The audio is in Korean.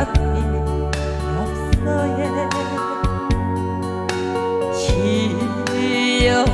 어차피 없어요. 지역